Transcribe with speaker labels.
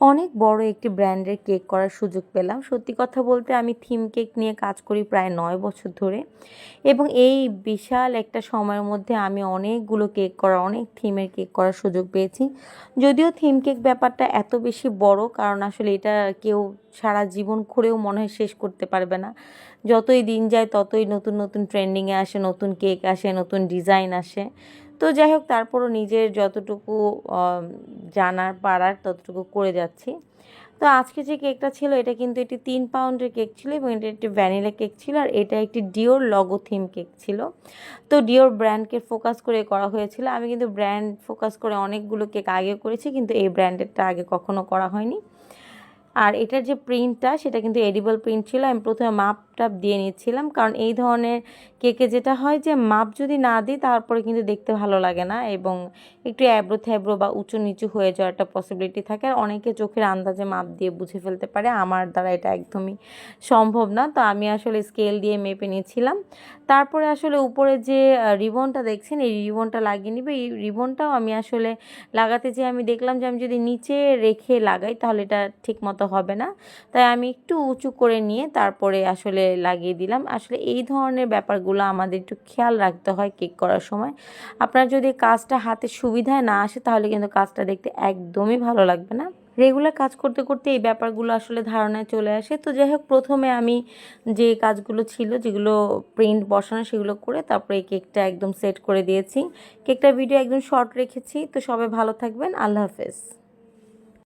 Speaker 1: অনেক বড় একটি ব্র্যান্ডের কেক করার সুযোগ পেলাম। সত্যি কথা বলতে আমি থিম কেক নিয়ে কাজ করি প্রায় নয় বছর ধরে। এবং এই বিশাল একটা সময়ের মধ্যে আমি অনেকগুলো কেক করার, অনেক থিমের কেক করার সুযোগ পেয়েছি। যদিও থিম কেক ব্যাপারটা এত বেশি বড়, কারণ আসলে এটা কেউ সারা জীবন করেও মনে হয় শেষ করতে পারবে না। যতই দিন যায়, ততই নতুন নতুন ট্রেন্ডিংয়ে আসে, নতুন কেক আসে, নতুন ডিজাইন আসে। তো যাই হোক, তারপরও নিজের যতটুকু জানার পারার ততটুকু করে যাচ্ছি। তো আজকে যে কেকটা ছিল, এটা কিন্তু একটি তিন পাউন্ডের কেক ছিল এবং এটা একটি ভ্যানিলা কেক ছিল আর এটা একটি ডিওর লগো থিম কেক ছিল। তো ডিওর ব্র্যান্ডকে ফোকাস করে করা হয়েছিল। আমি কিন্তু ব্র্যান্ড ফোকাস করে অনেকগুলো কেক আগে করেছি, কিন্তু এই ব্র্যান্ডেরটা আগে কখনো করা হয়নি। আর এটার যে প্রিন্টটা সেটা কিন্তু এডিবল প্রিন্ট ছিল। আমি প্রথমে মাপ টাপ দিয়ে নিচ্ছিলাম, কারণ এই ধরনের কেকে যেটা হয় যে মাপ যদি না দিই, তারপরে কিন্তু দেখতে ভালো লাগে না এবং একটু অ্যাব্রো থ্যাব্রো বা উঁচু নিচু হয়ে যাওয়ার একটা পসিবিলিটি থাকে। আর অনেকে চোখের আন্দাজে মাপ দিয়ে বুঝে ফেলতে পারে। আমার দ্বারা এটা একদমই সম্ভব না। তো আমি আসলে স্কেল দিয়ে মেপে নিয়েছিলাম তারপরে আসলে উপরে যে রিবনটা দেখছেন, এই রিবনটা লাগিয়ে নিবে। এই রিবনটাও আমি আসলে লাগাতে যেয়ে আমি দেখলাম যে, আমি যদি নিচে রেখে লাগাই, তাহলে এটা ঠিক মতো হবে না। তাই আমি একটু উঁচু করে নিয়ে তারপরে আসলে লাগিয়ে দিলাম। আসলে এই ধরনের ব্যাপারগুলো আমাদের একটু খেয়াল রাখতে হয় কেক করার সময়। আপনার যদি কাজটা হাতে সুবিধায় না আসে তাহলে কিন্তু কাজটা দেখতে একদমই ভালো লাগবে না। রেগুলার কাজ করতে করতে এই ব্যাপারগুলো আসলে ধারণায় চলে আসে। তো যাই হোক, প্রথমে আমি যে কাজগুলো ছিল, যেগুলো প্রিন্ট বসানো, সেগুলো করে তারপরে এই কেকটা একদম সেট করে দিয়েছি। কেকটা ভিডিও একদম শর্ট রেখেছি। তো সবাই ভালো থাকবেন। আল্লাহ হাফেজ।